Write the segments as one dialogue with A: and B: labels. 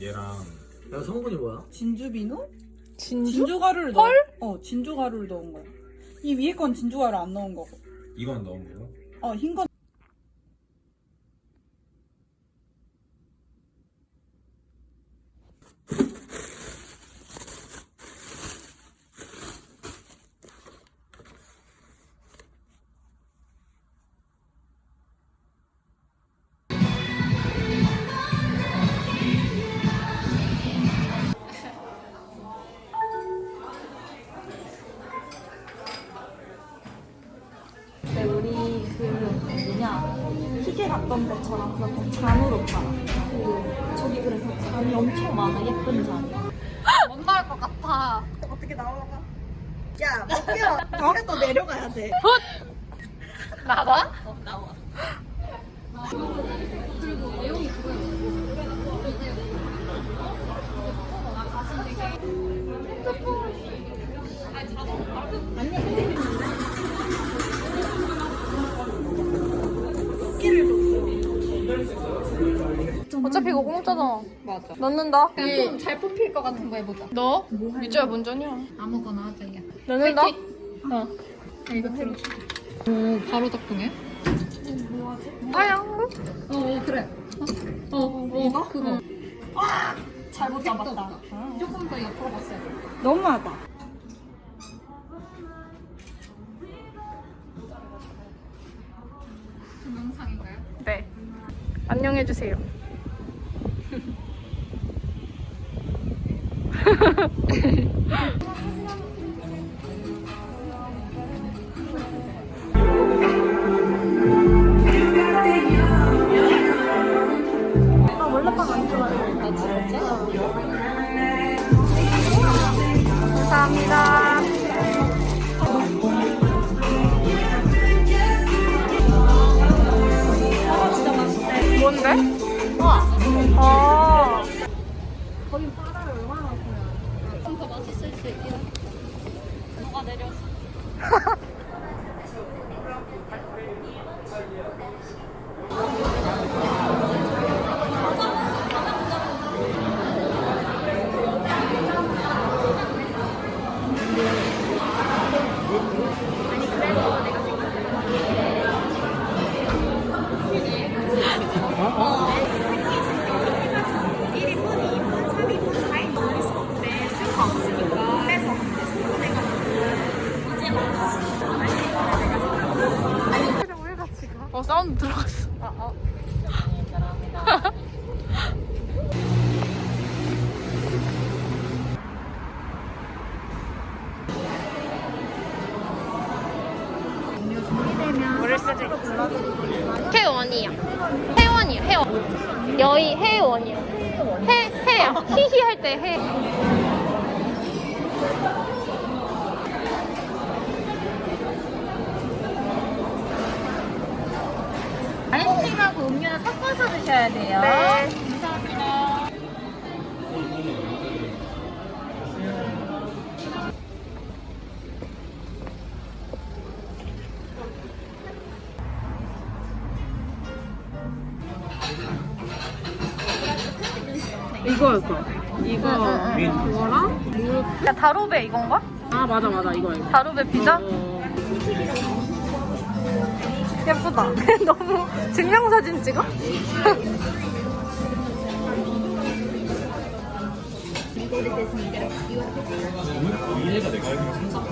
A: 얘랑
B: 야 성분이 뭐야?
C: 진주 비누?
D: 진주?
C: 진주 가루를 넣어. 어, 진주 가루를 넣은 거야. 이 위에 건 진주 가루 안 넣은 거고.
A: 이건 넣은 거고
C: 어, 흰 건.
E: 희게 갔던 데처럼 그렇게 잔으로 팔아. 그 저기 그래서 잔이 엄청 많아 예쁜 잔이.
D: 못 나올 것 같아.
E: 어떻게 나와? 야, 먹기야. 너가 또 내려가야 돼.
D: 나와? 어 차피 이거 공짜잖아. 맞아. 넣는다.
F: 좀잘 뽑힐 것 같은 거 해보자.
D: 너? 밑줄야 문전이야.
F: 아무거나 하자, 야.
D: 넣는다?
F: 아, 이거 들어줘. 오, 바로 작동해?
D: 아야.
F: 어, 어, 그래. 어, 어, 이거? 그거.
E: 잘못 잡았다.
F: 조금 더 옆으로 갔어야 돼.
C: 너무하다.
F: 동영상인가요?
D: 네. 안녕해주세요.
E: 아 원래 빵안 좋아해. 아 진짜?
D: 감사합니다.
F: 어
D: 사운드 들어갔어. 회원이야. 회원이야. 회원. 여의 회원이야. 회 회야. 히히 할때 회.
E: 아이스크림하고 음료는 섞어서 드셔야 돼요.
D: 네.
C: 이거 이거 이거 그거랑
D: 그 이렇게 다로베 이건가?
C: 아 맞아 맞아. 이거 이거.
D: 다로베 피자?
C: 어,
D: 예쁘다. 너무 증명사진 찍어?
A: 음, 이해가 내가 알기로 3,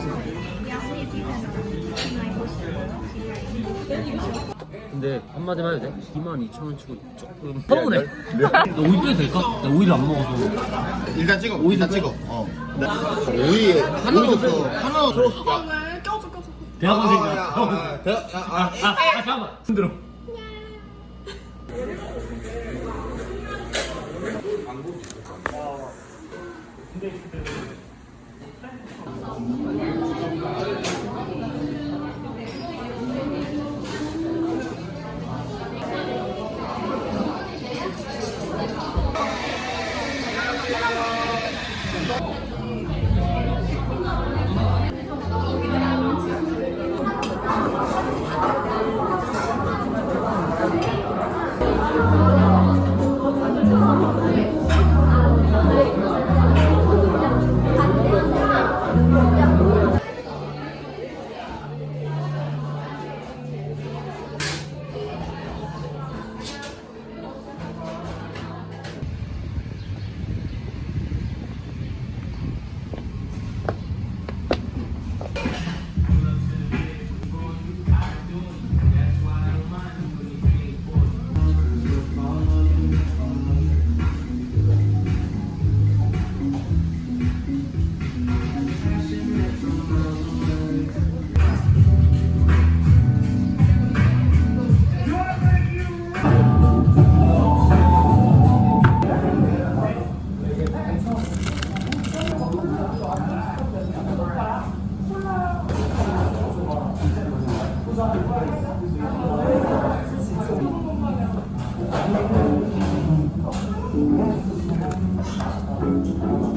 B: 근데 한마디만 해도 돼? 2만 2천 원 치고 조금 서운해 나 오이 빼도 될까? 나 오이를 안 먹어서
G: 일단 찍어. 오이 일단 찍어. 어. 오이 하나 넣었어. 하나
B: 넣었어. 오늘
G: 껴줘 대학원생
B: 아아 아 잠깐만 들어 네. Thank you.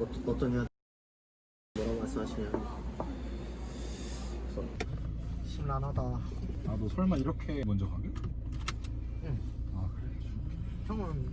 B: 어떠냐? 뭐라고 말씀하시냐? 심란하다.
A: 아 너 설마 이렇게 먼저 가게?
B: 형은